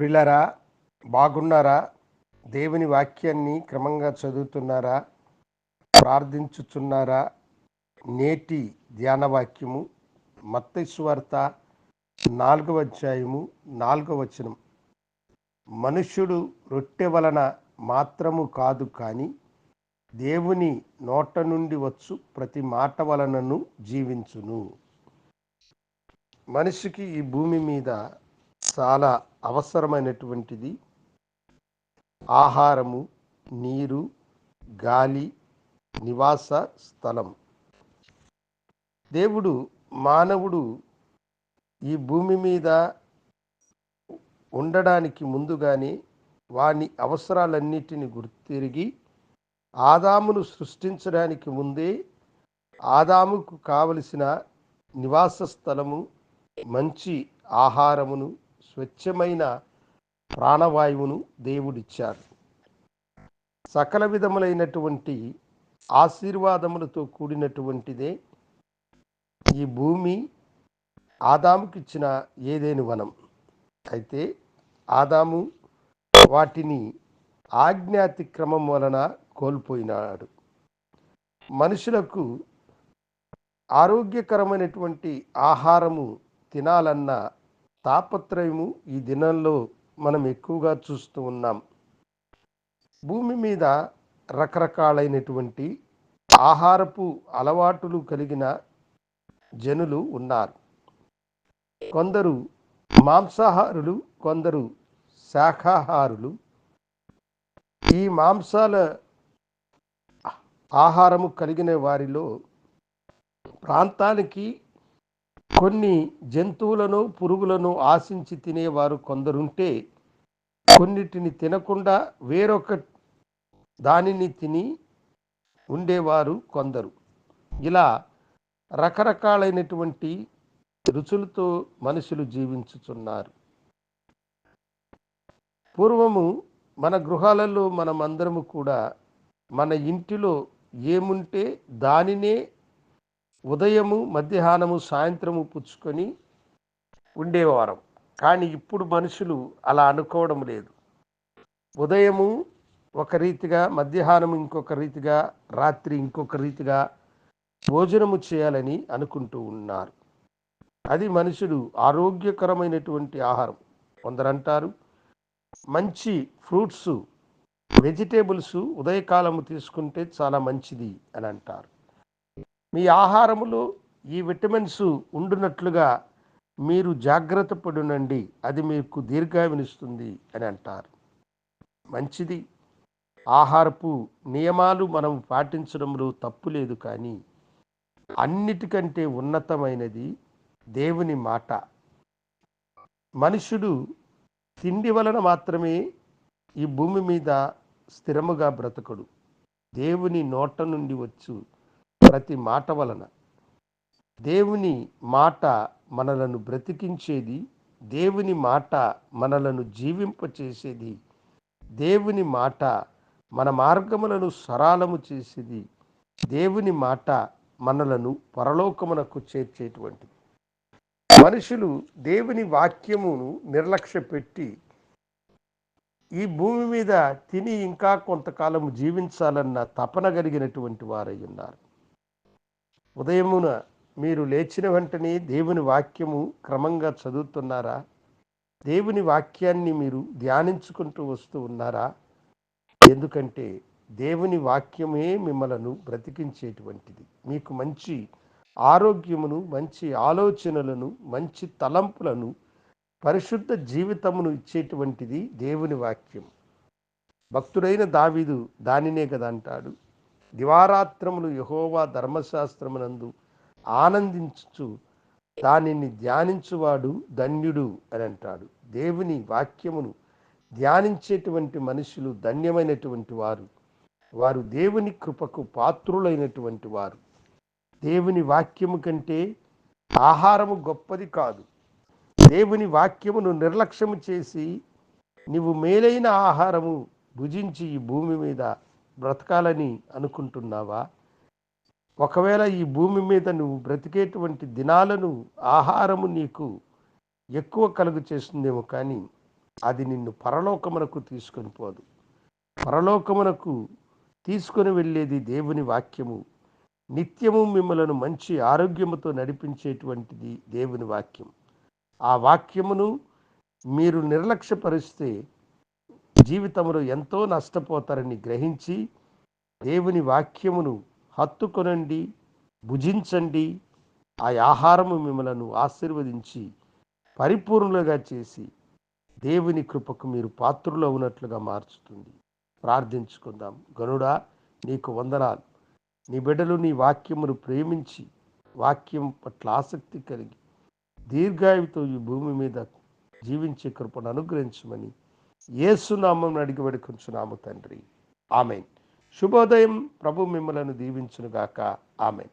ప్రిలరా బాగున్నారా? దేవుని వాక్యాన్ని క్రమంగా చదువుతున్నారా? ప్రార్థించుచున్నారా? నేటి ధ్యాన వాక్యము మత్తైస్వార్త నాలుగవ అధ్యాయము నాలుగవ వచనం. మనుష్యుడు రొట్టె వలన మాత్రము కాదు కానీ దేవుని నోట నుండి వచ్చు ప్రతి మాట వలనను జీవించును. మనిషికి ఈ భూమి మీద చాలా అవసరమైనటువంటిది. ఆహారము నీరు గాలి నివాస స్థలం. దేవుడు మానవుడు ఈ భూమి మీద ఉండడానికి ముందుగానే వాని అవసరాలన్నిటిని గుర్తిరిగి ఆదామును సృష్టించడానికి ముందే ఆదాముకు కావలసిన నివాస స్థలము మంచి ఆహారమును స్వచ్ఛమైన ప్రాణవాయువును దేవుడిచ్చాడు. సకల విధములైనటువంటి ఆశీర్వాదములతో కూడినటువంటిదే ఈ భూమి ఆదాముకిచ్చిన ఏదేని వనం. అయితే ఆదాము వాటిని ఆజ్ఞాతిక్రమం వలన కోల్పోయినాడు. మనుషులకు ఆరోగ్యకరమైనటువంటి ఆహారము తినాలన్న తాపత్రయము ఈ దినంలో మనం ఎక్కువగా చూస్తూ ఉన్నాం. భూమి మీద రకరకాలైనటువంటి ఆహారపు అలవాటులు కలిగిన జనులు ఉన్నారు. కొందరు మాంసాహారులు కొందరు శాఖాహారులు. ఈ మాంసాల ఆహారము కలిగిన వారిలో ప్రాంతానికి కొన్ని జంతువులను పురుగులను ఆశించి తినేవారు కొందరుంటే కొన్నిటిని తినకుండా వేరొక దానిని తిని ఉండేవారు కొందరు. ఇలా రకరకాలైనటువంటి రుచులతో మనుషులు జీవించుచున్నారు. పూర్వము మన గృహాలలో మనమందరము కూడా మన ఇంటిలో ఏముంటే దానినే ఉదయము మధ్యాహ్నము సాయంత్రము పుచ్చుకొని ఉండేవారం. కానీ ఇప్పుడు మనుషులు అలా అనుకోవడం లేదు. ఉదయము ఒక రీతిగా మధ్యాహ్నం ఇంకొక రీతిగా రాత్రి ఇంకొక రీతిగా భోజనము చేయాలని అనుకుంటూ ఉన్నారు. అది మనుషుడు ఆరోగ్యకరమైనటువంటి ఆహారం. కొందరంటారు మంచి ఫ్రూట్స్ వెజిటేబుల్స్ ఉదయకాలము తీసుకుంటే చాలా మంచిది అని అంటారు. మీ ఆహారములో ఈ విటమిన్స్ ఉండునట్లుగా మీరు జాగ్రత్త పడునండి. అది మీకు దీర్ఘాయునిస్తుంది అని అంటారు. మంచిది. ఆహారపు నియమాలు మనం పాటించడంలో తప్పు లేదు కానీ అన్నిటికంటే ఉన్నతమైనది దేవుని మాట. మనుషుడు తిండి వలన మాత్రమే ఈ భూమి మీద స్థిరముగా బ్రతకడు. దేవుని నోట నుండి వచ్చు ప్రతి మాట వలన. దేవుని మాట మనలను బ్రతికించేది దేవుని మాట మనలను జీవింపచేసేది దేవుని మాట మన మార్గములను సరాలము చేసేది దేవుని మాట మనలను పరలోకమునకు చేర్చేటువంటిది. మనుషులు దేవుని వాక్యమును నిర్లక్ష్య పెట్టి ఈ భూమి మీద తిని ఇంకా కొంతకాలం జీవించాలన్న తపన కలిగినటువంటి వారై ఉన్నారు. ఉదయమున మీరు లేచిన వెంటనే దేవుని వాక్యము క్రమంగా చదువుతున్నారా? దేవుని వాక్యాన్ని మీరు ధ్యానించుకుంటూ వస్తూ ఉన్నారా? ఎందుకంటే దేవుని వాక్యమే మిమ్మలను బ్రతికించేటువంటిది. మీకు మంచి ఆరోగ్యమును మంచి ఆలోచనలను మంచి తలంపులను పరిశుద్ధ జీవితమును ఇచ్చేటువంటిది దేవుని వాక్యం. భక్తుడైన దావీదు దానినే కదా అంటాడు. దివారాత్రములు యహోవా ధర్మశాస్త్రమునందు ఆనందించు దానిని ధ్యానించువాడు ధన్యుడు అని అంటాడు. దేవుని వాక్యమును ధ్యానించేటువంటి మనుషులు ధన్యమైనటువంటి వారు. వారు దేవుని కృపకు పాత్రులైనటువంటి వారు. దేవుని వాక్యము కంటే ఆహారము గొప్పది కాదు. దేవుని వాక్యమును నిర్లక్ష్యము చేసి నీవు మేలైన ఆహారము భుజించి ఈ భూమి మీద బ్రతకాలని అనుకుంటున్నావా? ఒకవేళ ఈ భూమి మీద నువ్వు బ్రతికేటువంటి దినాలను ఆహారము నీకు ఎక్కువ కలుగు చేస్తుందేమో కానీ అది నిన్ను పరలోకమునకు తీసుకొని పోదు. పరలోకమునకు తీసుకొని వెళ్ళేది దేవుని వాక్యము. నిత్యము మిమ్మలను మంచి ఆరోగ్యముతో నడిపించేటువంటిది దేవుని వాక్యం. ఆ వాక్యమును మీరు నిర్లక్ష్యపరిస్తే జీవితంలో ఎంతో నష్టపోతారని గ్రహించి దేవుని వాక్యమును హత్తుకొనండి భుజించండి. ఆ ఆహారము మిమ్మలను ఆశీర్వదించి పరిపూర్ణులుగా చేసి దేవుని కృపకు మీరు పాత్రలో ఉన్నట్లుగా మార్చుతుంది. ప్రార్థించుకుందాం. గనుడా నీకు వందనాలు. నీ బిడ్డలు నీ వాక్యమును ప్రేమించి వాక్యం పట్ల ఆసక్తి కలిగి దీర్ఘాయువుతో ఈ భూమి మీద జీవించే కృపను అనుగ్రహించమని ఏసునామం అడిగి వేడుకొంచున్నాము తండ్రి. ఆమెన్. శుభోదయం. ప్రభు మిమ్మలను దీవించునుగాక. ఆమెన్.